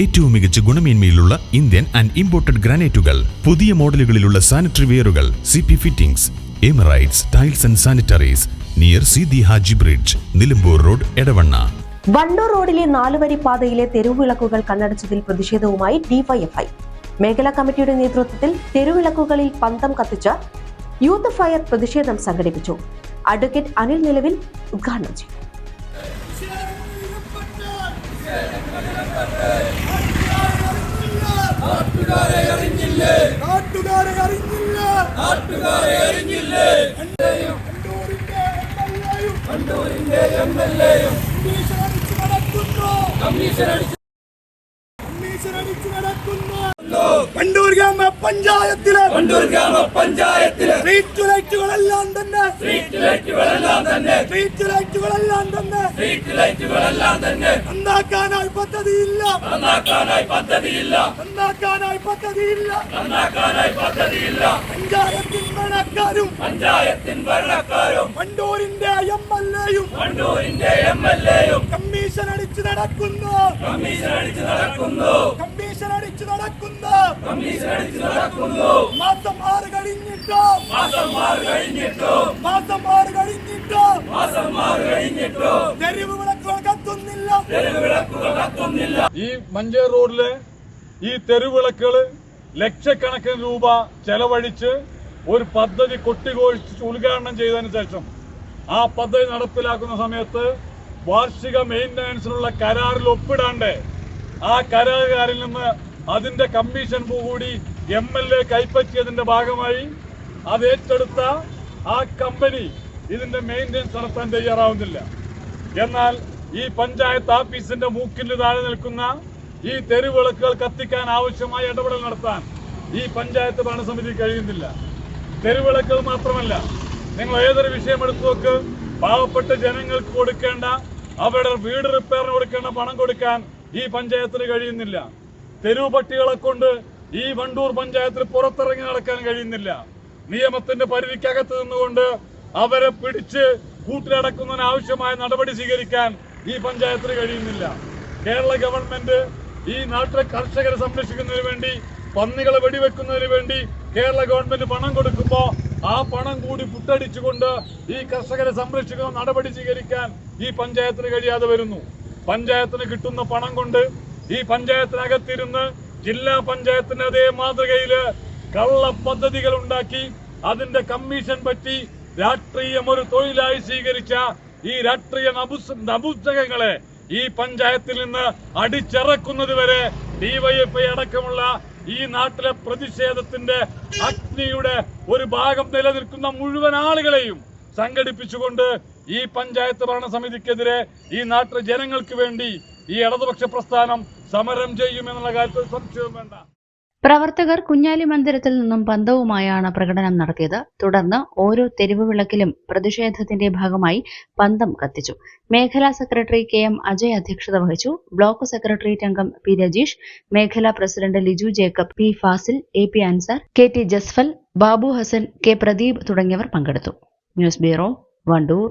ഏറ്റവും മികച്ച ഗുണമേന്മയിലുള്ള ഇന്ത്യൻ ആൻഡ് ഇമ്പോർട്ടഡ് ഗ്രാനൈറ്റുകൾ പുതിയ മോഡലുകളിലുള്ള sanitary വെയറുകൾ C P fittings Emirates tiles and sanitaries near C the Haji bridge Nilambur road Edavanna. Vandoor റോഡിലെ നാലുവരി പാതയിലെ തെരുവിളക്കുകൾ കണ്ണടച്ചതിൽ പ്രതിഷേധവുമായി ഡിവൈഎഫ്ഐ മേഖലാ കമ്മിറ്റിയുടെ നേതൃത്വത്തിൽ തെരുവിളക്കുകളിൽ പന്തം കത്തിച്ച യൂത്ത് ഫയർ പ്രതിഷേധം സംഘടിപ്പിച്ചു. അഡ്വക്കേറ്റ് അനിൽ നിലവിൽ ഉദ്ഘാടനം ചെയ്തു. നാട്ടുകാരെ അറിഞ്ഞില്ല? നാട്ടുകാരെ അറിഞ്ഞില്ലേ. കണ്ടൂരിന്റെ എം എൽ എയും. കമ്മീഷൻ അടിച്ചു നടക്കുന്നു. കമ്മീഷൻ അടിച്ചു കണ്ടൂർ ഗ്രാമ പഞ്ചായത്തിലെ കണ്ടൂർ ഗ്രാമ പഞ്ചായത്തിലെ സ്ട്രീറ്റ് ലൈറ്റുകളെല്ലാം തന്നെ. സ്ട്രീറ്റ് ലൈറ്റുകളെല്ലാം തന്നെ. സ്ട്രീറ്റ് ലൈറ്റുകളെല്ലാം തന്നെ. സ്ട്രീറ്റ് ലൈറ്റുകളെല്ലാം തന്നെ. നന്നാക്കാനായി പദ്ധതിയില്ല. നന്നാക്കാനായി പദ്ധതിയില്ല. നന്നാക്കാനായി പദ്ധതിയില്ല. നന്നാക്കാനായി പദ്ധതിയില്ല. പഞ്ചായത്തിൻ ഭരണക്കാരും പഞ്ചായത്തിൻ ഭരണക്കാരും കണ്ടൂരിന്റെ എം എൽ എയും എയും കമ്മീഷൻ അടിച്ചു നടക്കുന്നു. കമ്മീഷൻ അടിച്ചു നടക്കുന്നു. കമ്മീഷൻ അടിച്ചു നടക്കുന്നു കമ്മീഷൻ അടിച്ചു നടക്കുന്നു മാസം ആറ് കഴിഞ്ഞിട്ടോ? മാസം ആറ് കഴിഞ്ഞിട്ടോ? മാസം ആറ് കഴിഞ്ഞിട്ടോ മാസം ആറ് കഴിഞ്ഞിട്ടോ തെരുവ് വിളക്കുകൾ കത്തുന്നില്ല. തെരുവ് വിളക്കുകൾ കത്തുന്നില്ല ഈ മഞ്ചേ റോഡിലെ ഈ തെരുവിളക്കുകൾ ലക്ഷക്കണക്കിന് രൂപ ചെലവഴിച്ച് ഒരു പദ്ധതി കൊട്ടിഘോഷിച്ച് ഉദ്ഘാടനം ചെയ്തതിനു ശേഷം ആ പദ്ധതി നടപ്പിലാക്കുന്ന സമയത്ത് വാർഷിക മെയിന്റനൻസിനുള്ള കരാറിൽ ഒപ്പിടാണ്ട് ആ കരാറുകാരിൽ നിന്ന് അതിന്റെ കമ്മീഷൻ കൂടി എം എൽ എ കൈപ്പറ്റിയതിന്റെ ഭാഗമായി അത് ഏറ്റെടുത്ത ആ കമ്പനി ഇതിന്റെ മെയിന്റനൻസ് നടത്താൻ തയ്യാറാവുന്നില്ല. എന്നാൽ ഈ പഞ്ചായത്ത് ഓഫീസിന്റെ മൂക്കിന് താഴെ നിൽക്കുന്ന ഈ തെരുവിളക്കുകൾ കത്തിക്കാൻ ആവശ്യമായ ഇടപെടൽ നടത്താൻ ഈ പഞ്ചായത്ത് ഭരണസമിതി കഴിയുന്നില്ല. തെരുവിളക്കുകൾ മാത്രമല്ല നിങ്ങൾ ഏതൊരു വിഷയം എടുത്തു നോക്ക് പാവപ്പെട്ട ജനങ്ങൾക്ക് കൊടുക്കേണ്ട അവരുടെ വീട് റിപ്പയറിന് കൊടുക്കേണ്ട പണം കൊടുക്കാൻ ഈ പഞ്ചായത്തിന് കഴിയുന്നില്ല. തെരുവ് പട്ടികളെ കൊണ്ട് ഈ വണ്ടൂർ പഞ്ചായത്തിൽ പുറത്തിറങ്ങി നടക്കാൻ കഴിയുന്നില്ല. നിയമത്തിന്റെ പരിധിക്കകത്ത് നിന്നുകൊണ്ട് അവരെ പിടിച്ച് കൂട്ടിലടക്കുന്നതിന് ആവശ്യമായ നടപടി സ്വീകരിക്കാൻ ഈ പഞ്ചായത്തിന് കഴിയുന്നില്ല. കേരള ഗവൺമെന്റ് ഈ നാട്ടിലെ കർഷകരെ സംരക്ഷിക്കുന്നതിന് വേണ്ടി പന്നികളെ വെടിവെക്കുന്നതിന് വേണ്ടി കേരള ഗവൺമെന്റ് പണം കൊടുക്കുമ്പോ ആ പണം കൂടി പുട്ടടിച്ചുകൊണ്ട് ഈ കർഷകരെ സംരക്ഷിക്കുന്ന നടപടി സ്വീകരിക്കാൻ ഈ പഞ്ചായത്തിന് കഴിയാതെ വരുന്നു. പഞ്ചായത്തിന് കിട്ടുന്ന പണം കൊണ്ട് ഈ പഞ്ചായത്തിനകത്തിരുന്ന് ജില്ലാ പഞ്ചായത്തിന്റെ അതേ മാതൃകയിൽ കള്ള പദ്ധതികൾ ഉണ്ടാക്കി അതിന്റെ കമ്മീഷൻ പറ്റി രാഷ്ട്രീയം ഒരു തൊഴിലായി സ്വീകരിച്ച ഈ രാഷ്ട്രീയ നപുസ് നപുസ്തകങ്ങളെ ഈ പഞ്ചായത്തിൽ നിന്ന് അടിച്ചിറക്കുന്നത് വരെ ഡിവൈഎഫ്ഐ അടക്കമുള്ള ഈ നാട്ടിലെ പ്രതിഷേധത്തിന്റെ അഗ്നിയുടെ ഒരു ഭാഗം നിലനിൽക്കുന്ന മുഴുവൻ ആളുകളെയും സംഘടിപ്പിച്ചുകൊണ്ട് ഈ പഞ്ചായത്ത് ഭരണസമിതിക്കെതിരെ ഈ നാട്ടിലെ ജനങ്ങൾക്ക് വേണ്ടി ഈ ഇടതുപക്ഷ പ്രസ്ഥാനം സമരം ചെയ്യുമെന്നുള്ള കാര്യത്തിൽ സംശയവും വേണ്ട. പ്രവർത്തകർ കുഞ്ഞാലി മന്ദിരത്തിൽ നിന്നും പന്തവുമായാണ് പ്രകടനം നടത്തിയത്. തുടർന്ന് ഓരോ തെരുവ് വിളക്കിലും പ്രതിഷേധത്തിന്റെ ഭാഗമായി പന്തം കത്തിച്ചു. മേഖലാ സെക്രട്ടറി കെ എം അജയ് അധ്യക്ഷത വഹിച്ചു. ബ്ലോക്ക് സെക്രട്ടേറിയറ്റ് അംഗം പി രജീഷ് മേഖലാ president Liju Jacob P Fasil A P Ansar K T Jasfal Babu Hasan K Pradeep തുടങ്ങിയവർ പങ്കെടുത്തു. News bureau Vandoor.